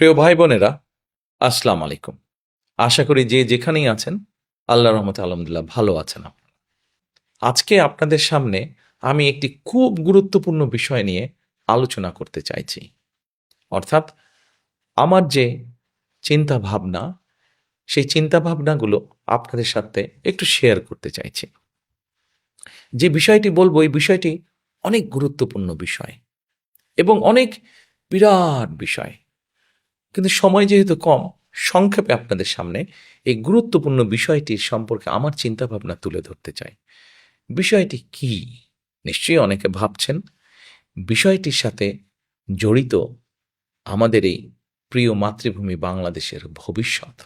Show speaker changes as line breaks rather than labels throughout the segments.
প্রিয় ভাই বোনেরা আসসালাম আলাইকুম। আশা করি যে যেখানেই আছেন আল্লাহ রহমতে আলহামদুলিল্লাহ ভালো আছেন আজকে আপনাদের সামনে আমি একটি খুব গুরুত্বপূর্ণ বিষয় নিয়ে আলোচনা করতে চাইছি। অর্থাৎ আমার যে চিন্তা ভাবনা সেই চিন্তা ভাবনাগুলো আপনাদের সাথে একটু শেয়ার করতে চাইছি। যে বিষয়টি বলব, এই বিষয়টি অনেক গুরুত্বপূর্ণ বিষয় এবং অনেক বিরাট বিষয়। কিন্তু সময় যেহেতু কম, সংক্ষেপে আপনাদের সামনে এই গুরুত্বপূর্ণ বিষয়টির সম্পর্কে আমার চিন্তা ভাবনা তুলে ধরতে চাই। বিষয়টি কি? নিশ্চয়ই অনেকে ভাবছেন। বিষয়টির সাথে জড়িত আমাদের এই প্রিয় মাতৃভূমি বাংলাদেশের ভবিষ্যৎ।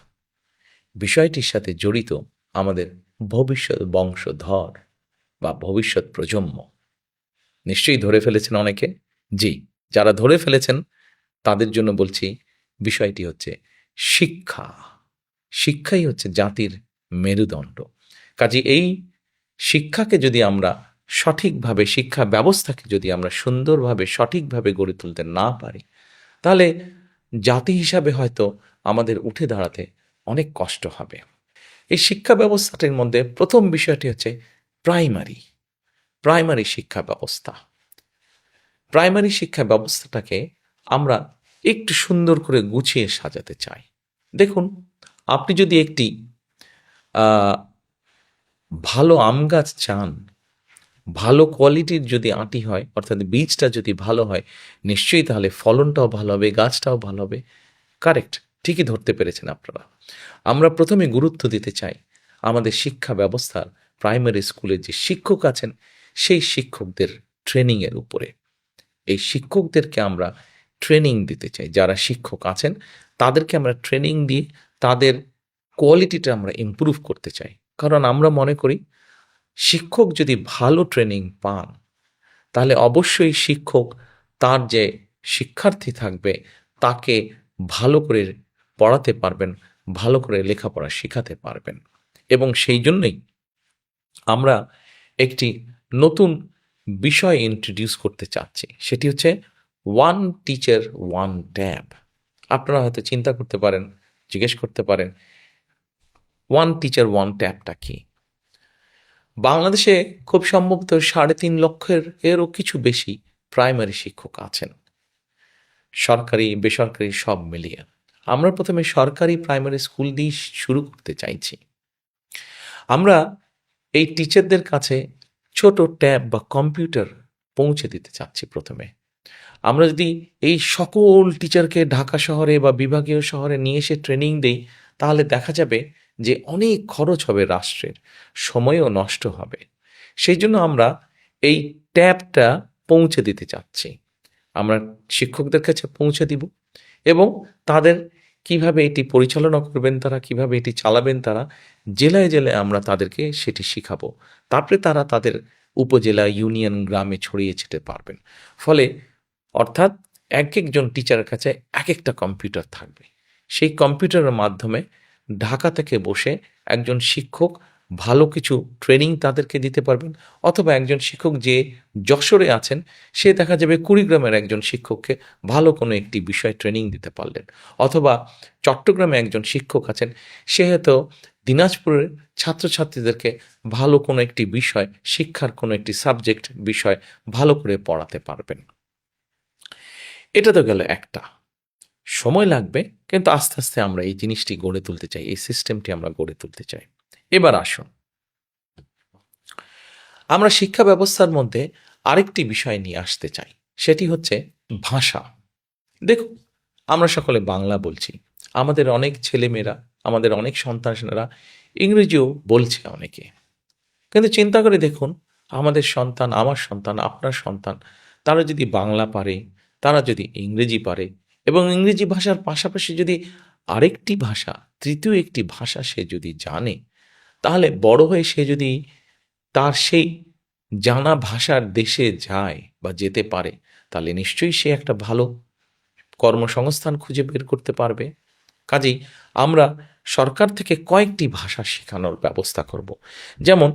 বিষয়টির সাথে জড়িত আমাদের ভবিষ্যৎ বংশধর বা ভবিষ্যৎ প্রজন্ম। নিশ্চয়ই ধরে ফেলেছেন অনেকে? জি, যারা ধরে ফেলেছেন, তাদের জন্য বলছি বিষয়টি হচ্ছে শিক্ষা। শিক্ষাই হচ্ছে জাতির মেরুদণ্ড। কাজে এই শিক্ষাকে যদি আমরা সঠিকভাবে, শিক্ষা ব্যবস্থাকে যদি আমরা সুন্দরভাবে, সঠিকভাবে গড়ে তুলতে না পারি, তাহলে জাতি হিসাবে হয়তো আমাদের উঠে দাঁড়াতে অনেক কষ্ট হবে। এই শিক্ষা ব্যবস্থাটির মধ্যে প্রথম বিষয়টি হচ্ছে প্রাইমারি। প্রাইমারি শিক্ষা ব্যবস্থা। প্রাইমারি শিক্ষা ব্যবস্থাটাকে আমরা একটু সুন্দর করে গুছিয়ে সাজাতে চাই। দেখুন, আপনি যদি একটি ভালো আম গাছ চান, ভালো কোয়ালিটির যদি আঁটি হয়, অর্থাৎ বীজটা যদি ভালো হয়, নিশ্চয়ই তাহলে ফলনটাও ভালো হবে, গাছটাও ভালো হবে। কারেক্ট ঠিকই ধরতে পেরেছেন আপনারা। আমরা প্রথমে গুরুত্ব দিতে চাই, আমাদের শিক্ষা ব্যবস্থার প্রাইমারি স্কুলে যে শিক্ষক আছেন, সেই শিক্ষকদের ট্রেনিংয়ের উপরে। এই শিক্ষকদেরকে আমরা ট্রেনিং দিতে চাই, যারা শিক্ষক আছেন, তাদেরকে আমরা ট্রেনিং দিয়ে তাদের কোয়ালিটিটা আমরা ইমপ্রুভ করতে চাই। কারণ আমরা মনে করি, শিক্ষক যদি ভালো ট্রেনিং পান, তাহলে অবশ্যই শিক্ষক তার যে শিক্ষার্থী থাকবে, তাকে ভালো করে পড়াতে পারবেন, ভালো করে লেখাপড়া শেখাতে পারবেন। এবং সেই জন্যই আমরা একটি নতুন বিষয় ইন্ট্রোডিউস করতে চাচ্ছি, সেটি হচ্ছে ওয়ান টিচার ওয়ান ট্যাব আপনারা হয়তো চিন্তা করতে পারেন, জিজ্ঞেস করতে পারেন ওয়ান টিচার ওয়ান ট্যাবটা কি? বাংলাদেশে খুব সম্ভবত সাড়ে তিন লক্ষের এরও কিছু বেশি প্রাইমারি শিক্ষক আছেন। সরকারি, বেসরকারি সব মিলিয়ে। আমরা প্রথমে সরকারি প্রাইমারি স্কুল দিয়ে শুরু করতে চাইছি। আমরা এই টিচারদের কাছে ছোট ট্যাব বা কম্পিউটার পৌঁছে দিতে চাচ্ছি প্রথমে। আমরা যদি এই সকল টিচারকে ঢাকা শহরে বা বিভাগীয় শহরে নিয়ে এসে ট্রেনিং দেই, তাহলে দেখা যাবে যে অনেক খরচ হবে রাষ্ট্রের, সময়ও নষ্ট হবে। সেই জন্য আমরা এই ট্যাবটা পৌঁছে দিতে চাচ্ছি। আমরা শিক্ষকদের কাছে পৌঁছে দিব এবং তাদের কীভাবে এটি পরিচালনা করবেন তারা, কীভাবে এটি চালাবেন তারা, জেলায় জেলায় আমরা তাদেরকে সেটি শিখাবো। তারপরে তারা তাদের উপজেলা, ইউনিয়ন, গ্রামে ছড়িয়ে ছিটে পারবেন। ফলে অর্থাৎ এক একজন টিচারের কাছে এক একটা কম্পিউটার থাকবে। সেই কম্পিউটারের মাধ্যমে ঢাকা থেকে বসে একজন শিক্ষক ভালো কিছু ট্রেনিং তাদেরকে দিতে পারবেন, অথবা একজন শিক্ষক যে যশোরে আছেন, সে দেখা যাবে কুড়িগ্রামের একজন শিক্ষককে ভালো কোনো একটি বিষয় ট্রেনিং দিতে পারলেন। অথবা চট্টগ্রামে একজন শিক্ষক আছেন, সে হয়তো দিনাজপুরের ছাত্রছাত্রীদেরকে ভালো কোনো একটি বিষয়, শিক্ষার কোনো একটি সাবজেক্ট বিষয় ভালো করে পড়াতে পারবেন। এটা তো গেল একটা। সময় লাগবে, কিন্তু আস্তে আস্তে আমরা এই জিনিসটি গড়ে তুলতে চাই, এই সিস্টেমটি আমরা গড়ে তুলতে চাই। এবার আসুন। আমরা শিক্ষা ব্যবস্থার মধ্যে আরেকটি বিষয় নিয়ে আসতে চাই, সেটি হচ্ছে ভাষা। দেখুন, আমরা সকলে বাংলা বলছি, আমাদের অনেক ছেলেমেয়েরা, আমাদের অনেক সন্তানেরা ইংরেজিও বলছে অনেকে। কিন্তু চিন্তা করে দেখুন, আমাদের সন্তান, আমার সন্তান, আপনার সন্তান, তারা যদি বাংলা পারে তারা যদি ইংরেজি পারে এবং ইংরেজি ভাষার পাশাপাশি যদি আরেকটি ভাষা, তৃতীয় একটি ভাষা সে যদি জানে, তাহলে বড় হয়ে সে যদি তার সেই জানা ভাষার দেশে যায় বা যেতে পারে, তাহলে নিশ্চয়ই সে একটা ভালো কর্মসংস্থান খুঁজে বের করতে পারবে। কাজেই আমরা সরকার থেকে কয়েকটি ভাষা শেখানোর ব্যবস্থা করব। যেমন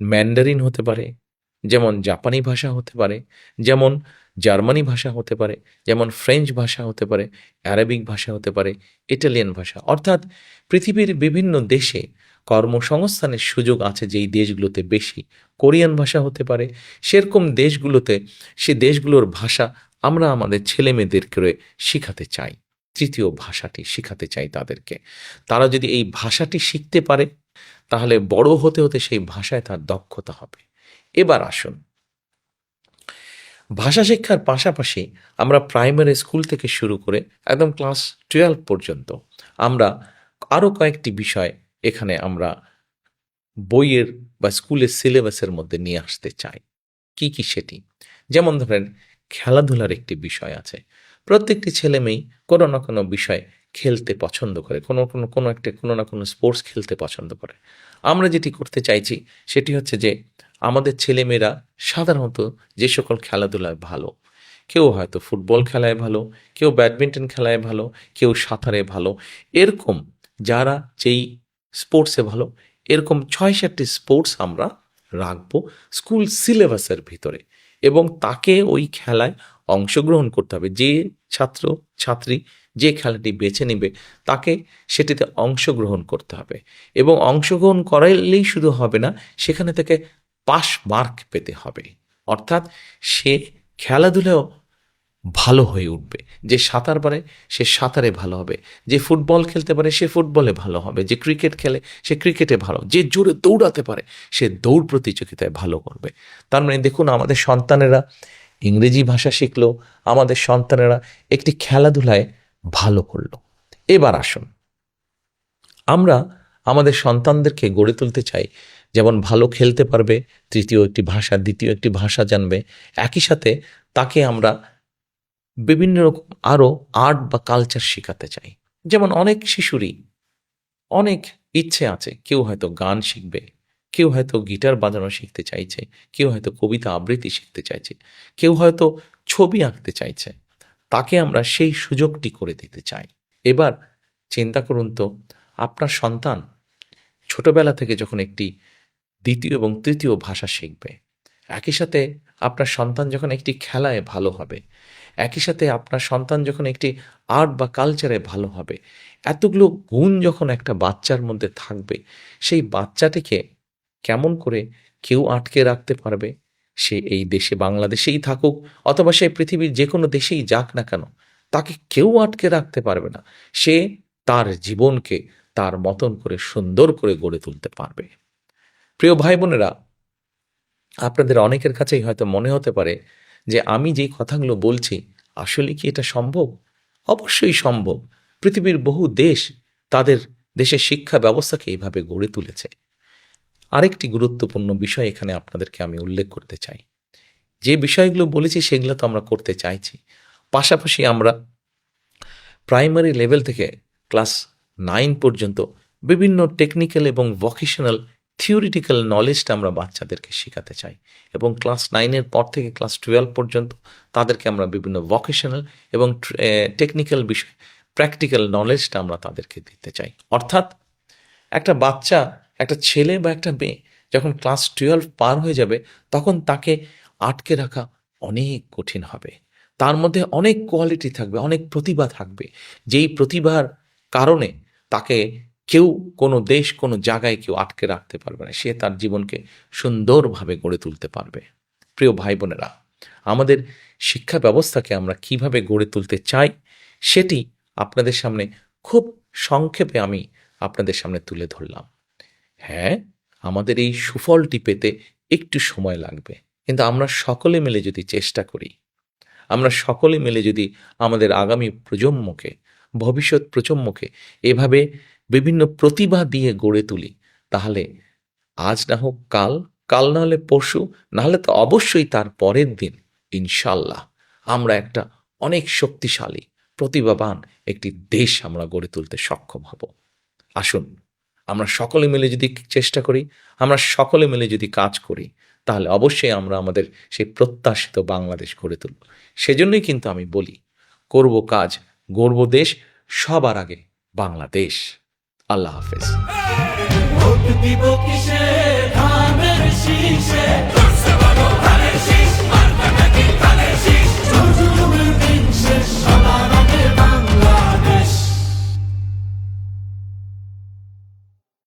ম্যান্ডারিন হতে পারে, যেমন জাপানি ভাষা হতে পারে, যেমন জার্মানি ভাষা হতে পারে, যেমন ফ্রেঞ্চ ভাষা হতে পারে অ্যারাবিক ভাষা হতে পারে ইটালিয়ান ভাষা। অর্থাৎ পৃথিবীর বিভিন্ন দেশে কর্মসংস্থানের সুযোগ আছে যেই দেশগুলোতে বেশি কোরিয়ান ভাষা হতে পারে। সেরকম দেশগুলোতে সে দেশগুলোর ভাষা আমরা আমাদের ছেলে মেয়েদেরকে শিখাতে চাই, তৃতীয় ভাষাটি শিখাতে চাই তাদেরকে। তারা যদি এই ভাষাটি শিখতে পারে, তাহলে বড় হতে হতে সেই ভাষায় তার দক্ষতা হবে। এবার আসুন ভাষা শিক্ষার পাশাপাশি আমরা প্রাইমারি স্কুল থেকে শুরু করে একদম ক্লাস টুয়েলভ পর্যন্ত আমরা আরও কয়েকটি বিষয় এখানে আমরা বইয়ের বা স্কুলের সিলেবাসের মধ্যে নিয়ে আসতে চাই। কি কি সেটি? যেমন ধরেন, খেলাধুলার একটি বিষয় আছে। প্রত্যেকটি ছেলে মেয়েই কোনো না কোনো বিষয় খেলতে পছন্দ করে, কোনো কোনো কোনো একটা, কোনো না কোনো স্পোর্টস খেলতে পছন্দ করে। আমরা যেটি করতে চাইছি সেটি হচ্ছে যে আমাদের ছেলেমেয়েরা সাধারণত যে সকল খেলাধুলায় ভালো, কেউ হয়তো ফুটবল খেলায় ভালো, কেউ ব্যাডমিন্টন খেলায় ভালো, কেউ সাঁতারে ভালো, এরকম যারা যেই স্পোর্টসে ভালো, এরকম ছয় সাতটি স্পোর্টস আমরা রাখব স্কুল সিলেবাসের ভিতরে এবং তাকে ওই খেলায় অংশগ্রহণ করতে হবে। যে ছাত্র, ছাত্রী যে খেলাটি বেছে নেবে, তাকে সেটিতে অংশগ্রহণ করতে হবে এবং অংশগ্রহণ করাইলেই শুধু হবে না, সেখানে থেকে পাস মার্ক পেতে হবে। অর্থাৎ সে খেলাধুলাও ভালো হয়ে উঠবে। যে সাঁতার পারে, সে সাঁতারে ভালো হবে। যে ফুটবল খেলতে পারে, সে ফুটবলে ভালো হবে। যে ক্রিকেট খেলে, সে ক্রিকেটে ভালো যে জোরে দৌড়াতে পারে, সে দৌড় প্রতিযোগিতায় ভালো করবে। তার মানে দেখুন, আমাদের সন্তানেরা ইংরেজি ভাষা শিখলো, আমাদের সন্তানেরা একটি খেলাধুলায় ভালো করল। এবার আসুন। আমরা আমাদের সন্তানদেরকে গড়ে তুলতে চাই যেমন ভালো খেলতে পারবে, তৃতীয় একটি ভাষা, দ্বিতীয় একটি ভাষা জানবে। একই সাথে তাকে আমরা বিভিন্ন রকম আরও আর্ট বা কালচার শেখাতে চাই। যেমন অনেক শিশুরই অনেক ইচ্ছে আছে, কেউ হয়তো গান শিখবে, কেউ হয়তো গিটার বাজানো শিখতে চাইছে, কেউ হয়তো কবিতা আবৃত্তি শিখতে চাইছে, কেউ হয়তো ছবি আঁকতে চাইছে। তাকে আমরা সেই সুযোগটি করে দিতে চাই। এবার চিন্তা করুন তো, আপনার সন্তান ছোটবেলা থেকে যখন একটি দ্বিতীয় এবং তৃতীয় ভাষা শিখবে। একই সাথে আপনার সন্তান যখন একটি খেলায় ভালো হবে, একই সাথে আপনার সন্তান যখন একটি আর্ট বা কালচারে ভালো হবে, এতগুলো গুণ যখন একটা বাচ্চার মধ্যে থাকবে, সেই বাচ্চাটিকে কেমন করে কেউ আটকে রাখতে পারবে? সে এই দেশে বাংলাদেশেই থাকুক অথবা সে পৃথিবীর যে কোনো দেশেই যাক না কেন, তাকে কেউ আটকে রাখতে পারবে না। সে তার জীবনকে তার মতন করে সুন্দর করে গড়ে তুলতে পারবে। প্রিয় ভাই বোনেরা আপনাদের অনেকের কাছেই হয়তো মনে হতে পারে যে আমি যেই কথাগুলো বলছি, আসলে কি এটা সম্ভব? অবশ্যই সম্ভব। পৃথিবীর বহু দেশ তাদের দেশের শিক্ষা ব্যবস্থাকে এইভাবে গড়ে তুলেছে। আরেকটি গুরুত্বপূর্ণ বিষয় এখানে আপনাদেরকে আমি উল্লেখ করতে চাই। যে বিষয়গুলো বলেছি সেগুলো তো আমরা করতে চাইছি। পাশাপাশি আমরা প্রাইমারি লেভেল থেকে ক্লাস নাইন পর্যন্ত বিভিন্ন টেকনিক্যাল এবং ভকেশনাল থিওরিটিক্যাল নলেজটা আমরা বাচ্চাদেরকে শেখাতে চাই। এবং ক্লাস নাইনের পর থেকে ক্লাস টুয়েলভ পর্যন্ত তাদেরকে আমরা বিভিন্ন ভকেশনাল এবং টেকনিক্যাল বিষয় প্র্যাকটিক্যাল নলেজটা আমরা তাদেরকে দিতে চাই। অর্থাৎ একটা বাচ্চা, একটা ছেলে বা একটা মেয়ে যখন ক্লাস টুয়েলভ পার হয়ে যাবে, তখন তাকে আটকে রাখা অনেক কঠিন হবে। তার মধ্যে অনেক কোয়ালিটি থাকবে, অনেক প্রতিভা থাকবে। যেই প্রতিভার কারণে তাকে কেউ কোনো দেশ, কোনো জায়গায় কেউ আটকে রাখতে পারবে না। সে তার জীবনকে সুন্দরভাবে গড়ে তুলতে পারবে। প্রিয় ভাই বোনেরা, আমাদের শিক্ষা ব্যবস্থাকে আমরা কীভাবে গড়ে তুলতে চাই, সেটি আপনাদের সামনে খুব সংক্ষেপে আমি আপনাদের সামনে তুলে ধরলাম। হ্যাঁ আমাদের এই সুফলটি পেতে একটু সময় লাগবে, কিন্তু আমরা সকলে মিলে যদি চেষ্টা করি, আমরা সকলে মিলে যদি আমাদের আগামী প্রজন্মকে, ভবিষ্যৎ প্রজন্মকে এভাবে বিভিন্ন প্রতিভা দিয়ে গড়ে তুলি। তাহলে আজ না হোক কাল কাল না হলে পরশু নাহলে তো অবশ্যই তার পরের দিন, ইনশাল্লাহ। আমরা একটা অনেক শক্তিশালী, প্রতিভাবান একটি দেশ আমরা গড়ে তুলতে সক্ষম হব। আসুন, আমরা সকলে মিলে যদি চেষ্টা করি, আমরা সকলে মিলে যদি কাজ করি, তাহলে অবশ্যই আমরা আমাদের সেই প্রত্যাশিত বাংলাদেশ গড়ে তুলব। সেজন্যই কিন্তু আমি বলি, করব কাজ গর্ব দেশ, সবার আগে বাংলাদেশ। আল্লাহ হাফেজ।
ধানের